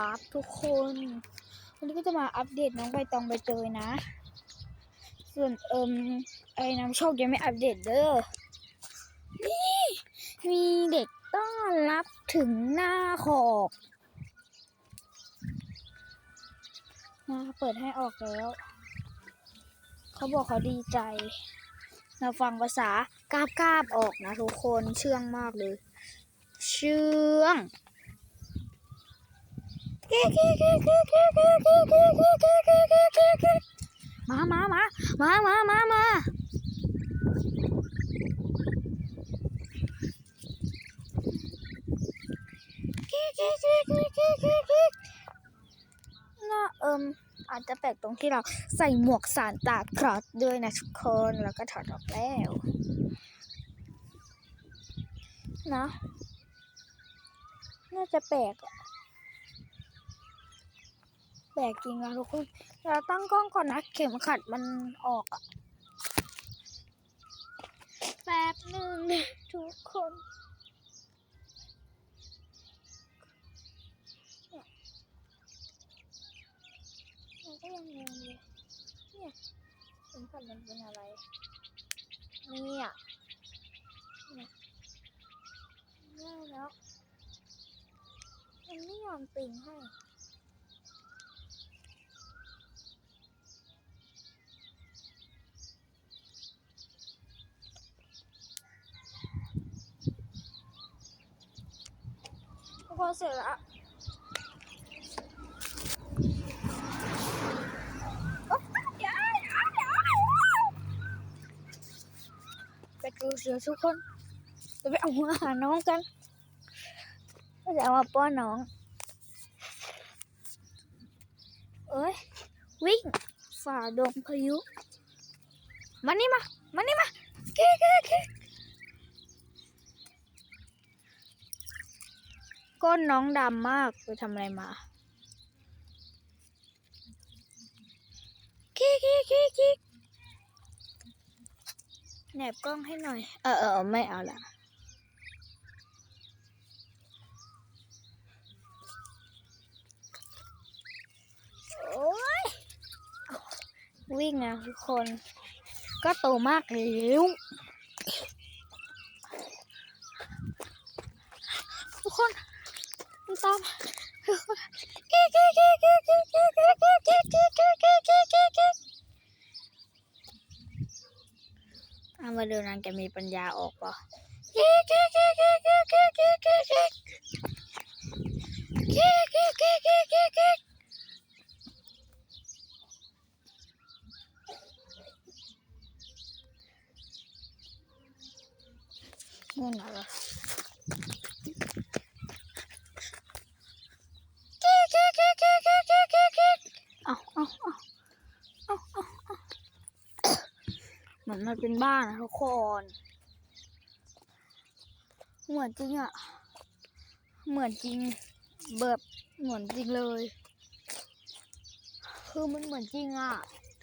ครับทุกคนวันนี้ก็จะมาอัปเดตน้องใบตองใบเตยนะ ส่วนเอิมไอ้น้ำโชคยังไม่อัปเดตเด้อนี่มีเด็กต้อนรับถึงหน้าขอบนะเปิดให้ออกแล้ว เขาบอกเขาดีใจเราฟังภาษากาบกาบๆออกนะทุกคนเชื่องมากเลย เชื่อง มามามามามามามาน่าเอิมอาจจะแปลกตรงที่เราใส่หมวกสารตาครอสด้วยนะทุกคนแล้วก็ถอดออกแล้วนะน่าจะแปลกอะ แปลกจริงนะทุกคน เราตั้งกล้องก่อนนะ เข็มขัดมันออกอะแป๊บหนึ่งทุกคนเนี่ยมันก็ยังงงเลยเนี่ยเข็มขัดมันเป็นอะไร เนี่ยเนี่ยแล้วมันไม่ยอมตึงให้ ทุกคนเสร็จแล้วไปดูเสือทุกคนจะไปเอาอาหารน้องกันก็จะเอามาป้อนน้องเอ้ยวิ่งฝ่าดงพายุมานี่มามานี่มาเก๊กเก๊กเก๊ก ก้นน้องดำมากไปทำอะไรมาคิกคิกคิกคิกแหนบกล้องให้หน่อย เออเออไม่เอาละโอ้ยวิ่งนะทุกคน ก็โตมากแล้วทุกคน มันตาม เอามาดูนางจะมีปัญญาออกปะนู่นอะไรเอ เหมือนมันเป็นบ้านนะทุกคนเหมือนจริงอะเหมือนจริงแบบเหมือนจริงเลย คือมันเหมือนจริงอะ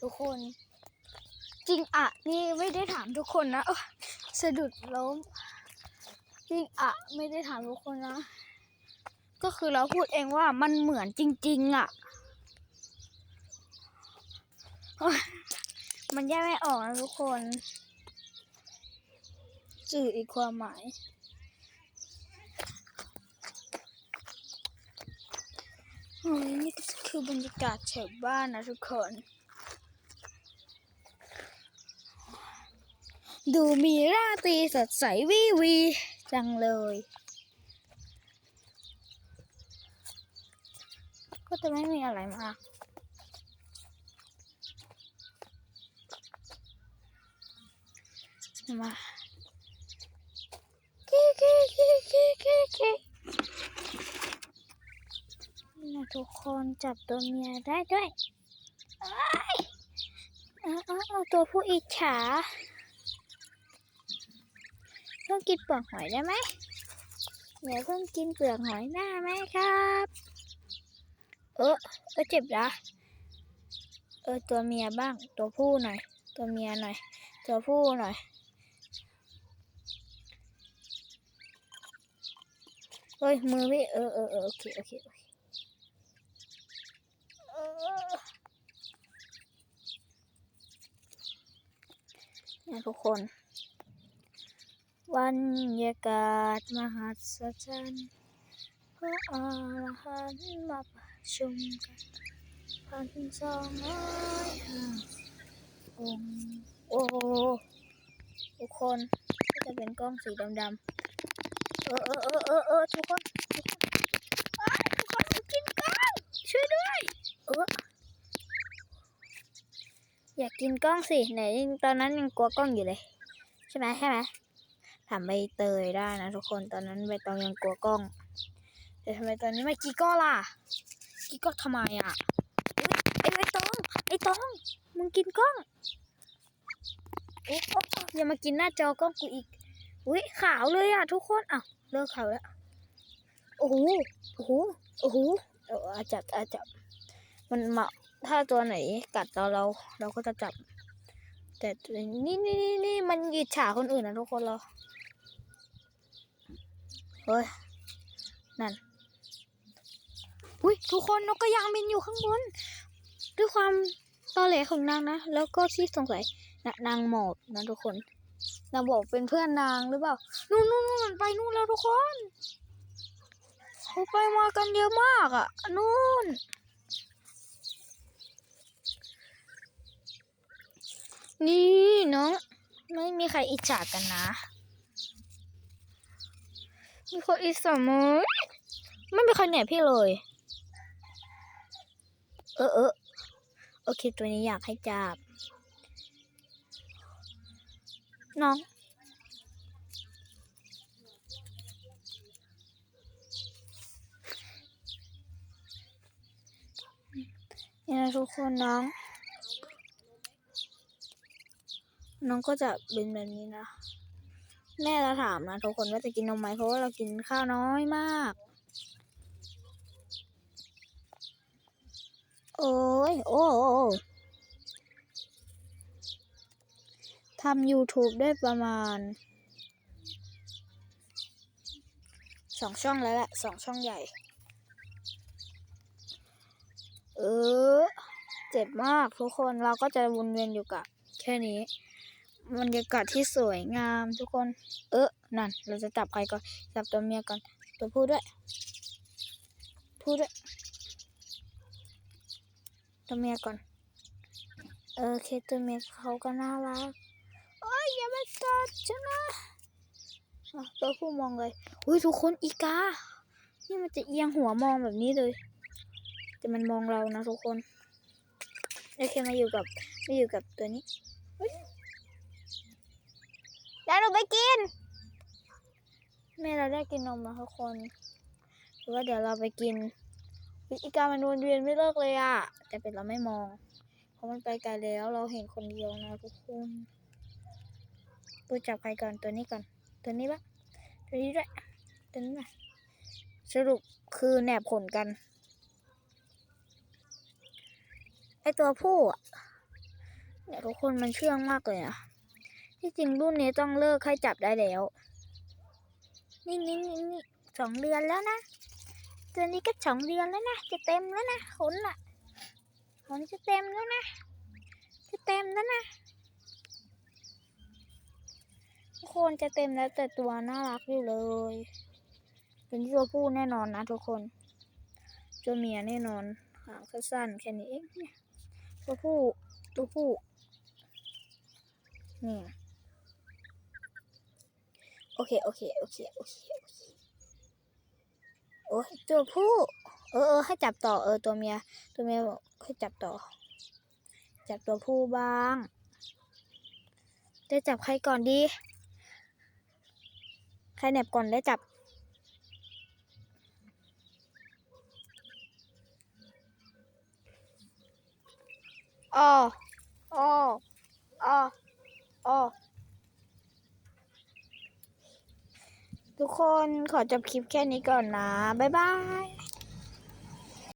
ทุกคน จริงอะนี่ไม่ได้ถามทุกคนนะสะดุดล้มจริงอะไม่ได้ถามทุกคนนะก็คือเราพูดเองว่ามันเหมือนจริง ๆอะโอ๊ย มันแยกไม่ออกนะทุกคนสื่ออีกความหมาย โอ้ยนี่ก็คือบรรยากาศแถวบ้านนะทุกคน ดูมีราตรีสดใสวิวีจังเลย ก็จะไม่มีอะไรมาก มากิ๊กกิ๊กกิ๊กกิ๊กกิ๊กกิ๊กนี่นะทุกคนจับตัวเมียได้ด้วยเอ้าเอาตัวผู้อิจฉาเพิ่งกินเปลือกหอยได้ไหมเดี๋ยวเพิ่งกินเปลือกหอยได้ไหมครับ เออเออเจ็บนะเออตัวเมียบ้าง ตัวผู้หน่อย ตัวเมียหน่อย ตัวผู้หน่อย เอ้ยมือพี่เออเออเอโอเคโอเคเนี่ทุกคน วันยากาศมหัศจรรย์พระอรหันต์มาประชุมกันพันสองร้อยห้าองโอ้ทุกคนก็จะเป็นกล้องสีดำๆ ออเออเออเออเออทุกคนทุกคนอ้ายทุกคนหนูกินกล้องช่วยด้วยเอออยากกินกล้องสิไหนตอนนั้นยังกลัวกล้องอยู่เลย ใช่ไหมใช่ไหมถามใบเตยได้นะทุกคนตอนนั้นใบตองยังกลัวกล้อง แต่ทำไมตอนนี้ไม่กีก้อล่ะกีก้อทำไมอะไอุ๊ยไอ้ตองไอ้ตองมึงกินกล้องอุ๊ยโอ๊ะอย่ามากินหน้าจอกล้องกูอีกอุ้ยขาวเลยอะทุกคนอ้าว เลิกเขาแล้ว โอ้โห โอ้โห โอ้โหอาจับอาจับมันเหมาะถ้าตัวไหนกัดเราเรา เราก็จะจับ แต่นี่นี่นี่นี่มันอิจฉาคนอื่นนะทุกคนเราเฮ้ย นั่น อุ้ยทุกคนนกกระยางบินอยู่ข้างบน ด้วยความตอแหลของนางนะ แล้วก็ที่สงสัยนะนางหมอบนะทุกคน นางบอกเป็นเพื่อนนางหรือเปล่า นู่นนู่นนู่นมันไปนู่นแล้วทุกคนเขาไปมากันเยอะมากอะ นู่น นี่น้องไม่มีใครอิจฉากันนะ มีคนอิจฉาไหมไม่มีใครเหนียพี่เลย เออเออโอเค ตัวนี้อยากให้จับ น้อง นี่นะทุกคนน้อง น้องก็จะเป็นแบบนี้นะ แม่เราถามนะทุกคนว่าจะกินนมไหมเพราะว่าเรากินข้าวน้อยมาก โอ้ยโอ้โอ้ ทำ YouTube ได้ประมาณสองช่องแล้วแหละสองช่องใหญ่ เออ เจ็บมากทุกคนเราก็จะวนเวียนอยู่กับ แค่นี้บรรยากาศที่สวยงามทุกคน เออนั่น เราจะจับใครก่อนจับตัวเมียก่อน ตัวผู้ด้วย ผู้ด้วย ตัวเมียก่อน เออโอเคตัวเมียเขาก็น่ารัก โอ้ยอย่ามากัดฉันนะอะตัวผู้มองเลยอุ้ยทุกคนอีกา นี่มันจะเอียงหัวมองแบบนี้เลย แต่มันมองเรานะทุกคนโอเคมาอยู่กับมาอยู่กับตัวนี้แล้วหนูไปกิน แม่เราได้กินนมแล้วทุกคนหรือว่าเดี๋ยวเราไปกินวิธีการมันวนเวียนไม่เลิกเลยอะแต่เป็นเราไม่มอง เพราะมันไปไกลแล้วเราเห็นคนเดียวนะทุกคน ปูจับใครก่อนตัวนี้ก่อน ตัวนี้ปะตัวนี้ด้วยตัวนี้ปะสรุปคือแหนบขนกัน ไอตัวผู้เนี่ยทุกคนมันเชื่องมากเลยอะที่จริงรุ่นนี้ต้องเลิกให้จับได้แล้ว นี่นี่นี่นี่สองเดือนแล้วนะ ตัวนี้ก็สองเดือนแล้วนะ จะเต็มแล้วนะขนอะขนจะเต็มแล้วนะ จะเต็มแล้วนะทุก คนจะเต็มแล้วแต่ตัวน่ารักอยู่เลย เป็นตัวผู้แน่นอนนะทุกคนตัวเมียแน่นอนหางสั้นๆแค่นี้เองเนี่ยตัวผู้ตัวผู้นี่โอเคโอเคโอเคโอเคโอเคโอ้ยตัวผู้เออเออให้จับต่อเออตัวเมียตัวเมียบอกให้จับต่อ จับตัวผู้บ้างได้จับใครก่อนดี ครแนบก่อนได้จับ ออออออออทุกคนขอจบคลิปแค่นี้ก่อนนะ บ๊ายบาย